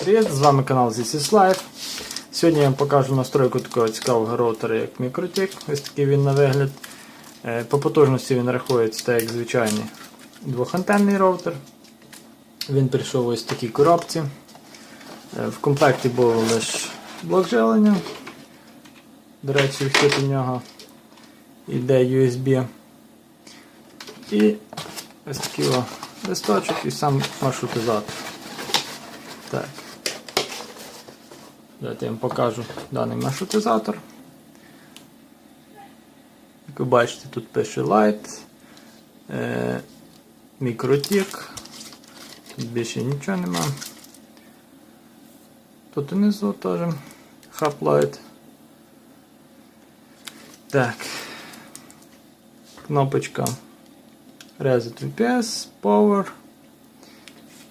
Привіт, з вами канал is Life. Сьогодні я вам покажу настройку такого цікавого роутера, як MikroTik. Ось такий він на вигляд. Е, По потужності він рахується так, як звичайний двохантенний роутер. Він прийшов ось в такій коробці. Е, В комплекті був лише блок живлення. До речі, вхід у нього іде USB. І ось такий листочок і сам маршрутизатор. Так. Давайте я вам покажу даний маршрутизатор. Як ви бачите, тут пише Light, е. Тут більше нічого нема. Тут внизу теж Hub Light. Так. Кнопочка Reset VPS, Power.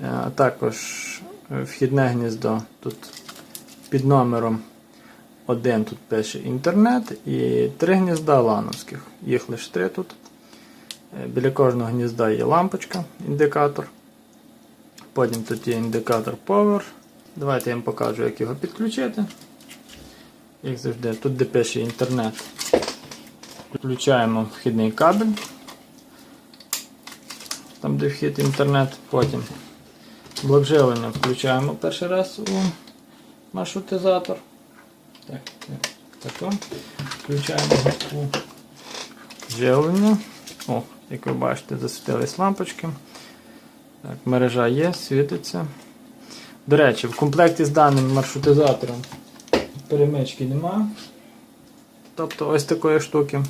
Е, А також вхідне гніздо тут під номером 1 тут пише інтернет і три гнізда лановських. Їх лише три тут. Е, Біля кожного гнізда є лампочка, індикатор. Потім тут є індикатор Power. Давайте я вам покажу, як його підключити. Як завжди, тут де пише інтернет. Включаємо вхідний кабель. Там де вхід інтернет, потім блок живлення включаємо перший раз у маршрутизатор. Так, так, так. Включаємо у живлення. О, як ви бачите, засвітились лампочки. Так, мережа є, світиться. До речі, в комплекті з даним маршрутизатором перемички нема. Тобто ось такої штуки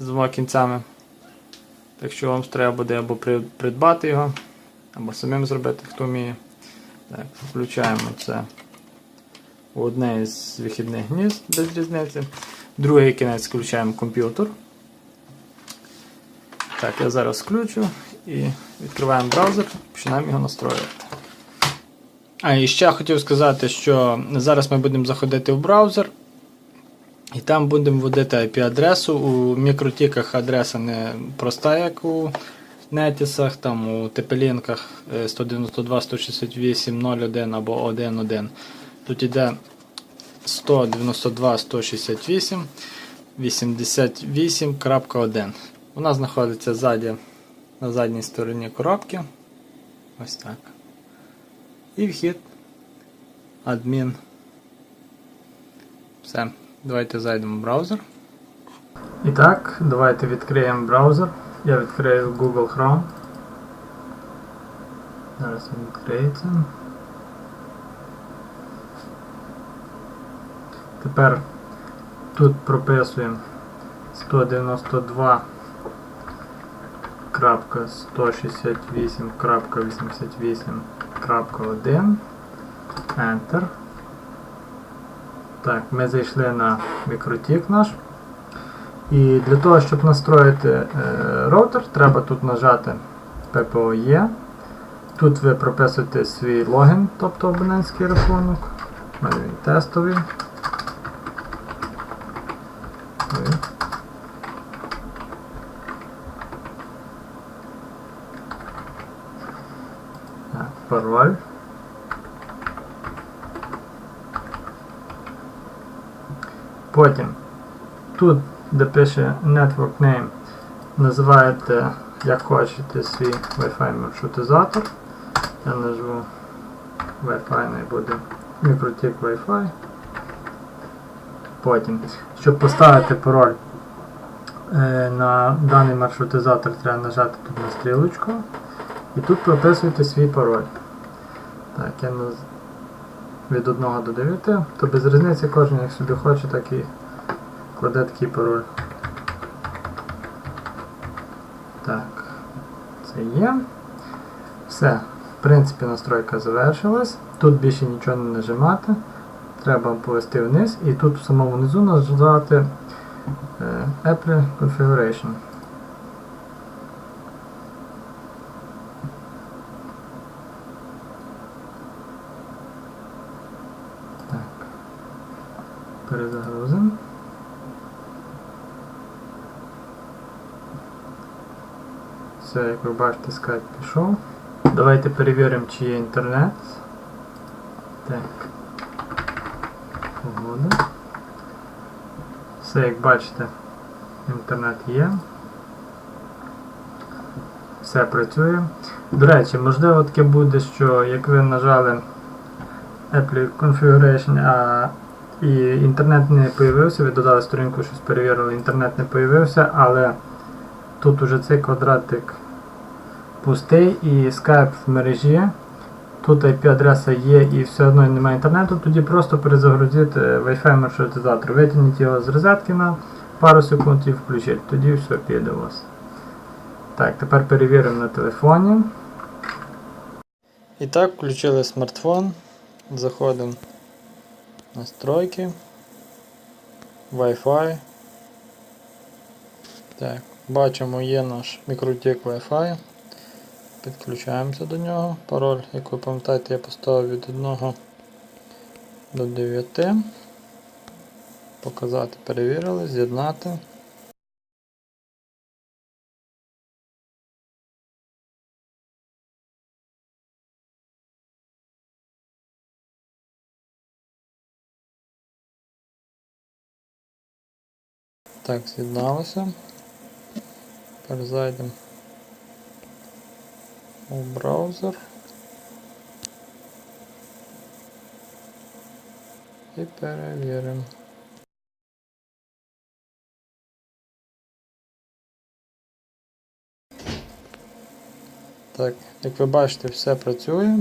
з двома кінцями. Так що вам треба буде або придбати його, або самим зробити, хто вміє. Так, Включаємо це у одне із вихідних гнізд без різниці. Другий кінець включаємо комп'ютер. Так, я зараз включу і відкриваємо браузер, починаємо його настроювати. А і ще хотів сказати, що зараз ми будемо заходити в браузер. І там будемо вводити IP-адресу. У мікротіках адреса не проста, як у Нетісах, там у Тепелінках 192.168.01 або 1.1. Тут йде 192.168 88.1. Вона знаходиться ззаді, на задній стороні коробки. Ось так. І вхід. Адмін. Все. Давайте зайдемо в браузер. І так, давайте відкриємо браузер. Я відкрию Google Chrome. Зараз він відкриється. Тепер тут прописуємо 192.168.88.1 Enter. Так, ми зайшли на мікротік наш. І для того, щоб настроїти е, роутер, треба тут нажати PPOE. Тут ви прописуєте свій логін, тобто абонентський рахунок. Він тестовий. Так, пароль. Потім тут, де пише Network Name, називаєте, як хочете, свій Wi-Fi маршрутизатор. Я назву Wi-Fi не буде MikroTik Wi-Fi. Потім, щоб поставити пароль е, на даний маршрутизатор, треба нажати тут на стрілочку. І тут прописуєте свій пароль. Так, я від 1 до 9, то без різниці кожен як собі хоче, так і кладе такий пароль. Так, це є. Все. В принципі, настройка завершилась. Тут більше нічого не нажимати. Треба повести вниз і тут в самому низу нажати е, Apple Configuration. Так. Перезагрузимо. Все, як ви бачите, скайп пішов. Давайте перевіримо, чи є інтернет. Так. Погода. Все, як бачите, інтернет є. Все працює. До речі, можливо таке буде, що як ви нажали Apple Configuration, а і інтернет не появився, ви додали сторінку, щось перевірили, інтернет не появився, але тут уже цей квадратик пустий і Skype в мережі. Тут IP-адреса є і все одно немає інтернету, тоді просто перезагрузити Wi-Fi маршрутизатор. Витягніть його з розетки на пару секунд і включіть. Тоді все піде у вас. Так, тепер перевіримо на телефоні. І так, включили смартфон. Заходимо в настройки. Wi-Fi. Так, бачимо, є наш мікротік Wi-Fi. Підключаємося до нього. Пароль, як ви пам'ятаєте, я поставив від 1 до 9. Показати, перевірили, з'єднати. Так, з'єдналося. Тепер зайдемо у браузер. І перевіримо. Так, як ви бачите, все працює.